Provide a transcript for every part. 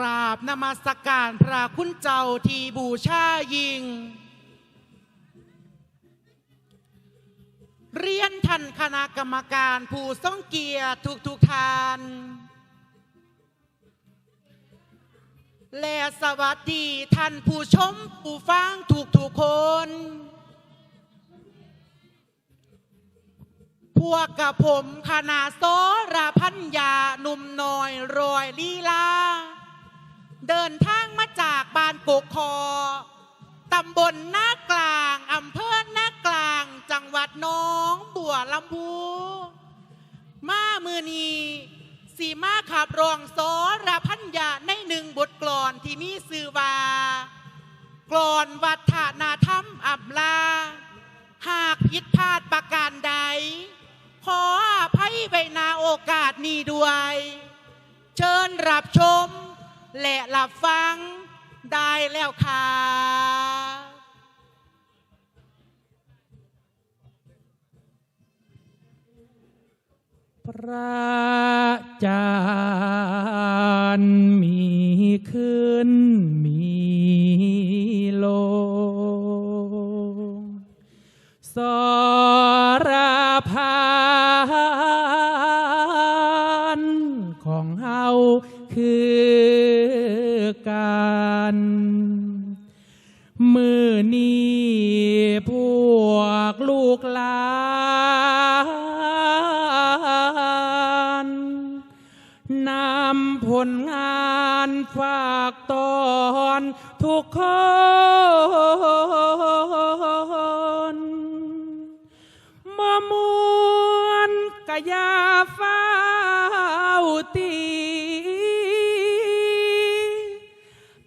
ราบนมัสการพระคุณเจ้าที่บูชายิง เรียนท่านคณะกรรมการผู้ทรงเกียรติทุกทุกท่าน และสวัสดีท่านผู้ชมผู้ฟังทุกทุกคน พวกกับผมคณะโซราพัญญาหนุ่มน้อยรอยลีลา เดินทางมาจากบ้านกกคอตำบลหน้ากลางอำเภอหน้ากลาง จังหวัดน้องบัวลำพูมามือนีสีมาขับรองโซราพัญญาในหนึ่งบทกลอนที่มีสื่อว่ากลอนวัฒนธรรมอับลา หากผิดพลาดประการใด ขออภัยไว้นาโอกาสนี้ด้วย เชิญรับชม และรับฟังได้แล้วค่ะพระจันทร์มีขึ้นมีลงสรพา นำผลงานฝากตอนทุกคนมามวนกะยาฟ้าวตี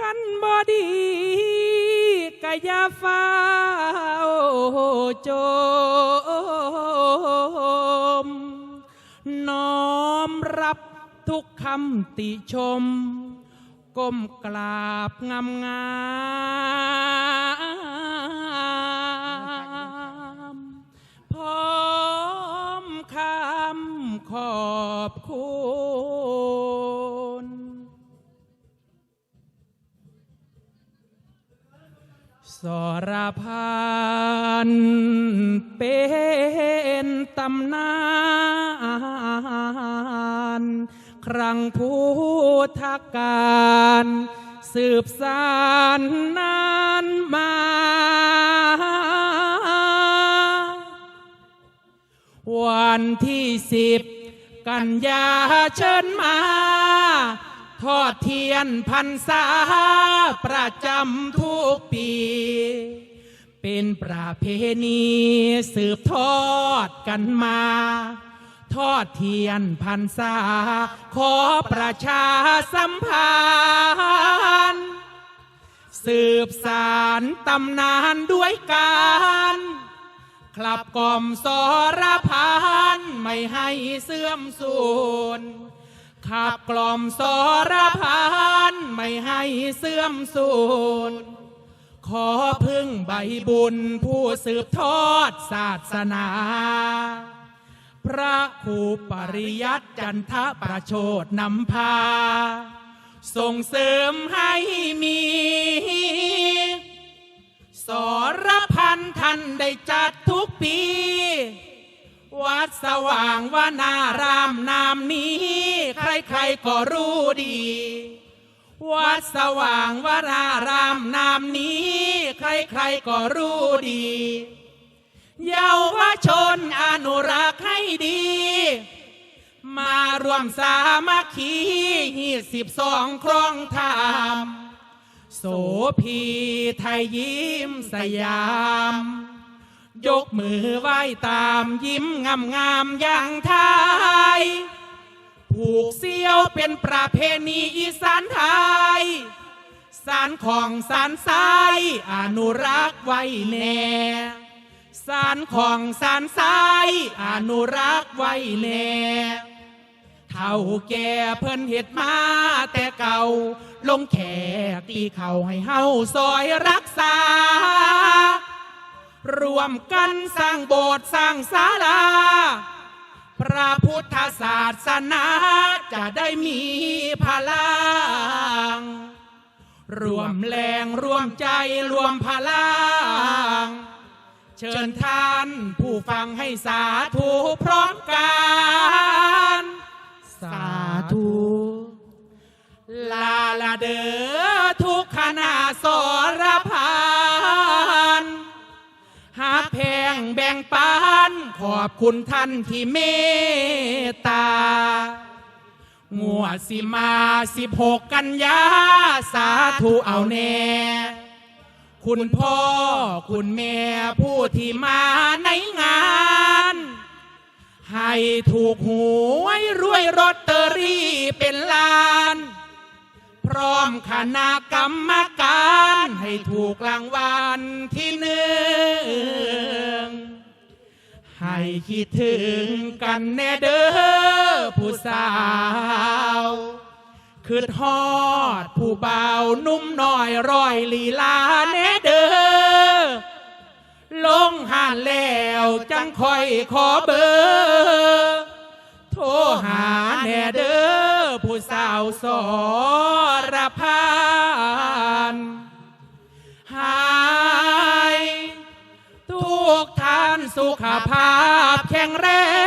กันบอดีกะยาฟ้าวโจ คำติชม ก้มกราบงามงามพร้อมคำขอบคุณสรพานเป็นตำนาน ครั้งพุทธกาลสืบสานนานมา วันที่สิบกันยาเชิญมา ทอดเทียนพันษาประจำทุกปี เป็นประเพณีสืบทอดกันมา ทอดเทียนพันษา ขอประชาสัมพันธ์สืบสารตำนานด้วยกันคลับกล่อมสรพานไม่ให้เสื่อมสูญขับกล่อมสรพานไม่ให้เสื่อมสูญขอพึ่งใบบุญผู้สืบทอดศาสนา พระครูปริยัติจันทประโชดนำพา ส่งเสริมให้มี สรพันท่านได้จัดทุกปี วัดสว่างวานารามนามนี้ ใครๆก็รู้ดี วัดสว่างวานารามนามนี้ ใครๆก็รู้ดี เยาวชนอนุรักษ์ให้ดี มารวมสามัคคีสิบสองครองธรรมโสพีไทยยิ้มสยาม ยกมือไหว้ตามยิ้มงามงามอย่างไทย ผูกเสี้ยวเป็นประเพณีอีสานไทยสารของสารสายอนุรักษ์ไว้แน่ สารของสารสายอนุรักษ์ไว้แน่เท่าแก่เพิ่นเห็ดมาแต่เก่า ลงแขกตีเข่าให้เฮาซอยรักษา รวมกันสร้างโบสถ์สร้างศาลา พระพุทธศาสนาจะได้มีพลัง รวมแรงรวมใจรวมพลัง เชิญท่านผู้ฟังให้สาธุพร้อมกัน สาธุ ลาลาเดอทุกขณะสรพันหากแพงแบ่งปันขอบคุณท่านที่เมตตางัวสิมาสิบหกกันยา สาธุเอาแน่ คุณพ่อ คุณแม่ผู้ที่มาในงาน ให้ถูกหวยรวยรอตเตอรี่เป็นล้าน พร้อมคณะกรรมการให้ถูกรางวัลที่หนึ่ง ให้คิดถึงกันแน่เด้อผู้สาว คือทอดผู้เบานุ่มน้อยร้อยลีลาแน่เด้อลงห่านแล้วจังคอยขอเบอร์โทรหาแน่เด้อผู้สาวสรพันหายทุกท่านสุขภาพแข็งแรง